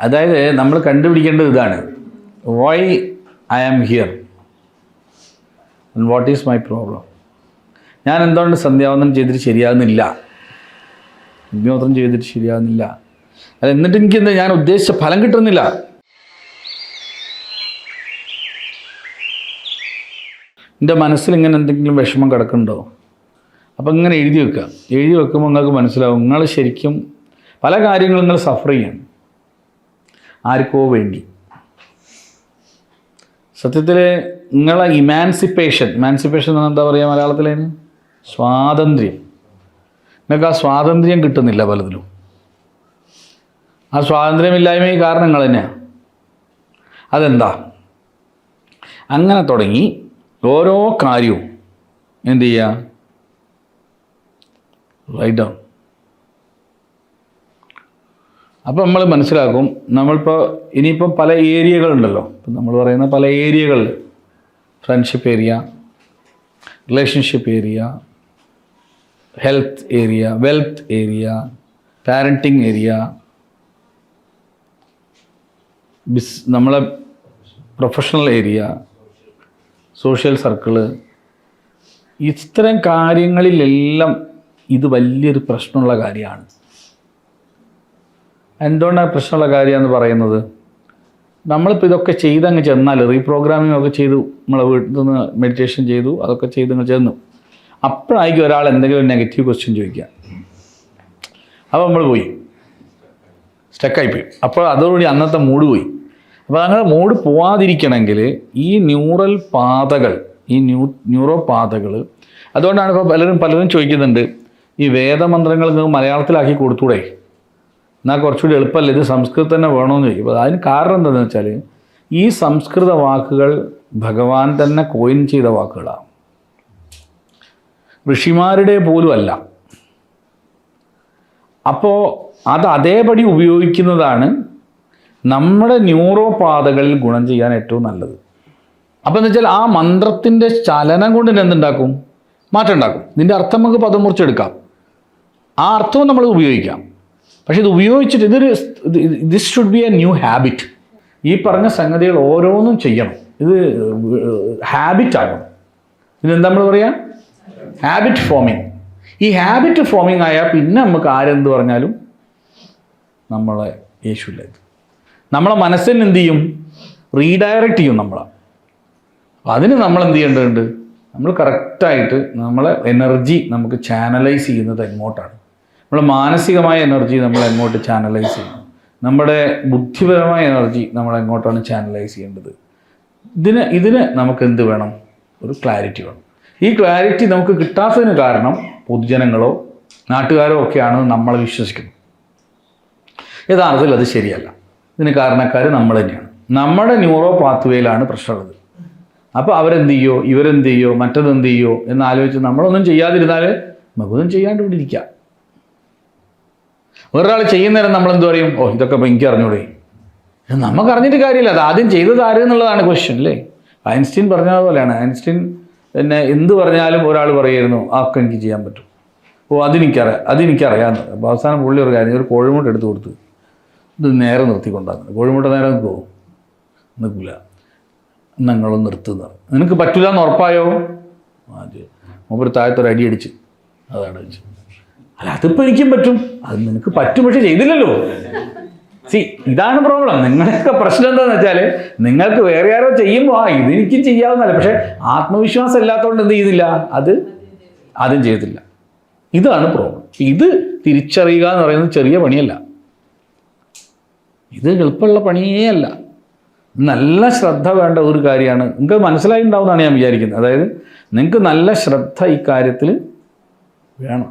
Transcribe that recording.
അതായത് നമ്മൾ കണ്ടുപിടിക്കേണ്ടത് ഇതാണ്. Why I am here what is my problem ഞാൻ എന്തുകൊണ്ട് സന്ധ്യാവന്തനം ചെയ്തിട്ട് ശരിയാകുന്നില്ല? അഗ്നിഹോത്രം ചെയ്തിട്ട് ശരിയാകുന്നില്ല. അല്ല എന്നിട്ട് എനിക്ക് എന്താ ഞാൻ ഉദ്ദേശിച്ച ഫലം കിട്ടുന്നില്ല. എന്റെ മനസ്സിൽ ഇങ്ങനെ എന്തെങ്കിലും വിഷമം കിടക്കുന്നുണ്ടോ? അപ്പം ഇങ്ങനെ എഴുതി വെക്കുക. എഴുതി വെക്കുമ്പോൾ നിങ്ങൾക്ക് മനസ്സിലാവും നിങ്ങൾ ശരിക്കും പല കാര്യങ്ങളും നിങ്ങൾ സഫർ ചെയ്യാണ് ആർക്കോ വേണ്ടി. സത്യത്തിൽ നിങ്ങളെ ഇമാൻസിപ്പേഷൻ ഇമാൻസിപ്പേഷൻ എന്ന് എന്താ പറയുക മലയാളത്തിലേന് സ്വാതന്ത്ര്യം. നിങ്ങൾക്ക് ആ സ്വാതന്ത്ര്യം കിട്ടുന്നില്ല പലതിലും. ആ സ്വാതന്ത്ര്യമില്ലായ്മ ഈ നിങ്ങൾ തന്നെയാണ് അതെന്താ? അങ്ങനെ തുടങ്ങി ഓരോ കാര്യവും എന്ത് ചെയ്യുക? റൈറ്റ് ഡൗൺ അപ്പോൾ നമ്മൾ മനസ്സിലാക്കും നമ്മളിപ്പോൾ ഇനിയിപ്പോൾ പല ഏരിയകളുണ്ടല്ലോ ഇപ്പം നമ്മൾ പറയുന്ന പല ഏരിയകൾ friendship area relationship area health area wealth area parenting area ബിസ് നമ്മളെ പ്രൊഫഷണൽ ഏരിയ സോഷ്യൽ സർക്കിൾ ഇത്തരം കാര്യങ്ങളിലെല്ലാം ഇത് വലിയൊരു പ്രശ്നമുള്ള കാര്യമാണ്. എന്തുകൊണ്ടാണ് പ്രശ്നമുള്ള കാര്യമെന്ന് പറയുന്നത്? നമ്മളിപ്പോൾ ഇതൊക്കെ ചെയ്തങ്ങ് ചെന്നാൽ റീപ്രോഗ്രാമിംഗ് ഒക്കെ ചെയ്തു നമ്മളെ വീട്ടിൽ നിന്ന് മെഡിറ്റേഷൻ ചെയ്തു അതൊക്കെ ചെയ്ത് അങ്ങ് ചെന്നു. അപ്പോഴായിരിക്കും ഒരാൾ എന്തെങ്കിലും നെഗറ്റീവ് ക്വസ്റ്റ്യൻ ചോദിക്കുക. അപ്പോൾ നമ്മൾ പോയി. സ്റ്റക്കായിപ്പോയി അപ്പോൾ അതോടുകൂടി അന്നത്തെ മൂഡ് പോയി. അപ്പോൾ അങ്ങനെ മൂഡ് പോവാതിരിക്കണമെങ്കിൽ ഈ ന്യൂറൽ പാതകൾ ഈ ന്യൂ ന്യൂറോ പാതകൾ അതുകൊണ്ടാണ് ഇപ്പോൾ പലരും പലരും ചോദിക്കുന്നുണ്ട് ഈ വേദമന്ത്രങ്ങൾ മലയാളത്തിലാക്കി കൊടുത്തൂടെ? എന്നാൽ കുറച്ചുകൂടി എളുപ്പമല്ല? ഇത് സംസ്കൃതം തന്നെ വേണമെന്ന് ചോദിക്കും. അതിന് കാരണം എന്താണെന്ന് വെച്ചാൽ ഈ സംസ്കൃത വാക്കുകൾ ഭഗവാൻ തന്നെ കോയിൻ ചെയ്ത വാക്കുകളാണ്. ഋഷിമാരുടെ പോലും അല്ല. അപ്പോൾ അത് അതേപടി ഉപയോഗിക്കുന്നതാണ് നമ്മുടെ ന്യൂറോ പാതകളിൽ ഗുണം ചെയ്യാൻ ഏറ്റവും നല്ലത്. അപ്പോൾ എന്ന് വെച്ചാൽ ആ മന്ത്രത്തിന്റെ ചലനം കൊണ്ട് തന്നെ എന്തുണ്ടാക്കും? മാറ്റം ഉണ്ടാക്കും. ഇതിന്റെ അർത്ഥം നമുക്ക് പദം മുറിച്ചെടുക്കാം. ആ അർത്ഥവും നമ്മൾ ഉപയോഗിക്കാം. പക്ഷെ ഇത് ഉപയോഗിച്ചിട്ട് ഇതൊരു this should be a new habit ഈ പറഞ്ഞ സംഗതികൾ ഓരോന്നും ചെയ്യണം. ഇത് ഹാബിറ്റ് ആകണം. ഇതെന്താ നമ്മൾ പറയുക ഹാബിറ്റ് ഫോമിങ് ഈ ഹാബിറ്റ് ഫോമിങ് ആയാൽ പിന്നെ നമുക്ക് ആരെന്ത് പറഞ്ഞാലും നമ്മളെ യേശുവിലേക്ക് നമ്മളെ മനസ്സിന് എന്ത് ചെയ്യും? റീഡയറക്റ്റ് ചെയ്യും നമ്മളെ. അപ്പം അതിന് നമ്മൾ എന്ത് ചെയ്യേണ്ടതുണ്ട്? നമ്മൾ കറക്റ്റായിട്ട് നമ്മളെ എനർജി നമുക്ക് ചാനലൈസ് ചെയ്യുന്നത് എങ്ങോട്ടാണ് നമ്മൾ മാനസികമായ എനർജി നമ്മൾ എങ്ങോട്ട് ചാനലൈസ് ചെയ്യണം? നമ്മുടെ ബുദ്ധിപരമായ എനർജി നമ്മൾ എങ്ങോട്ടാണ് ചാനലൈസ് ചെയ്യേണ്ടത്? ഇതിന് ഇതിന് നമുക്ക് എന്ത് വേണം? ഒരു ക്ലാരിറ്റി വേണം. ഈ ക്ലാരിറ്റി നമുക്ക് കിട്ടാത്തതിന് കാരണം പൊതുജനങ്ങളോ നാട്ടുകാരോ ഒക്കെയാണ് നമ്മൾ വിശ്വസിക്കുന്നത് യഥാർത്ഥത്തിൽ അത് ശരിയല്ല. ഇതിന് കാരണക്കാർ നമ്മൾ തന്നെയാണ്. നമ്മുടെ ന്യൂറോ പാത്വേയിലാണ് പ്രശ്നമുള്ളത്. അപ്പോൾ അവരെന്ത് ചെയ്യോ? ഇവരെന്ത് ചെയ്യോ? മറ്റതെന്ത് ചെയ്യോ? എന്നാലോചിച്ച് നമ്മളൊന്നും ചെയ്യാതിരുന്നാൽ നമുക്കൊന്നും ചെയ്യാണ്ട് ഇവിടെ ഇരിക്കാം. വേറൊരാൾ ചെയ്യുന്നേരം നമ്മൾ എന്ത് പറയും? ഓ ഇതൊക്കെ എനിക്ക് അറിഞ്ഞൂടെ. നമുക്ക് അറിഞ്ഞിട്ട് കാര്യമില്ല. അത് ആദ്യം ചെയ്തത് ആര് എന്നുള്ളതാണ് ക്വസ്റ്റ്യൻ അല്ലേ? ഐൻസ്റ്റീൻ പറഞ്ഞ പറഞ്ഞതുപോലെയാണ് ഐൻസ്റ്റീൻ പിന്നെ എന്ത് പറഞ്ഞാലും ഒരാൾ പറയായിരുന്നു ആക്കെ എനിക്ക് ചെയ്യാൻ പറ്റും. ഓ അതെനിക്കറിയാം. അതെനിക്കറിയാമെന്ന് അപ്പോൾ അവസാനം പുള്ളി ഒരു കാര്യം ഒരു കോഴിമുട്ട എടുത്ത് കൊടുത്ത്. ഇത് നേരെ നിർത്തിക്കൊണ്ടാകുന്നത് കോഴിമുട്ട നേരെ നിൽക്കുമോ നിൽക്കില്ല നിങ്ങളും നിർത്തുന്നത് നിനക്ക് പറ്റില്ല എന്ന് ഉറപ്പായോ? ആദ്യം. മൂപ്പര് താഴത്തൊരു അടിയടിച്ച് അതാണ് വെച്ച് അല്ല അതിപ്പോൾ എനിക്കും പറ്റും. അത് നിനക്ക് പറ്റും പക്ഷെ ചെയ്തില്ലല്ലോ. സി ഇതാണ് പ്രോബ്ലം നിങ്ങളൊക്കെ പ്രശ്നം എന്താണെന്ന് വെച്ചാൽ നിങ്ങൾക്ക് വേറെ ആരോ ചെയ്യുമ്പോൾ ആ ഇത് ചെയ്യാവുന്നല്ല പക്ഷെ ആത്മവിശ്വാസം ഇല്ലാത്തതുകൊണ്ട് എന്ത് ചെയ്തില്ല അത് അതും ചെയ്തില്ല. ഇതാണ് പ്രോബ്ലം ഇത് തിരിച്ചറിയുക എന്ന് പറയുന്നത് ചെറിയ പണിയല്ല. ഇത് എളുപ്പമുള്ള പണിയേ അല്ല. നല്ല ശ്രദ്ധ വേണ്ട ഒരു കാര്യമാണ്. നിങ്ങൾക്ക് മനസ്സിലായി ഉണ്ടാവുമെന്നാണ് ഞാൻ വിചാരിക്കുന്നത്. അതായത് നിങ്ങൾക്ക് നല്ല ശ്രദ്ധ ഇക്കാര്യത്തിൽ കാര്യത്തിൽ വേണം.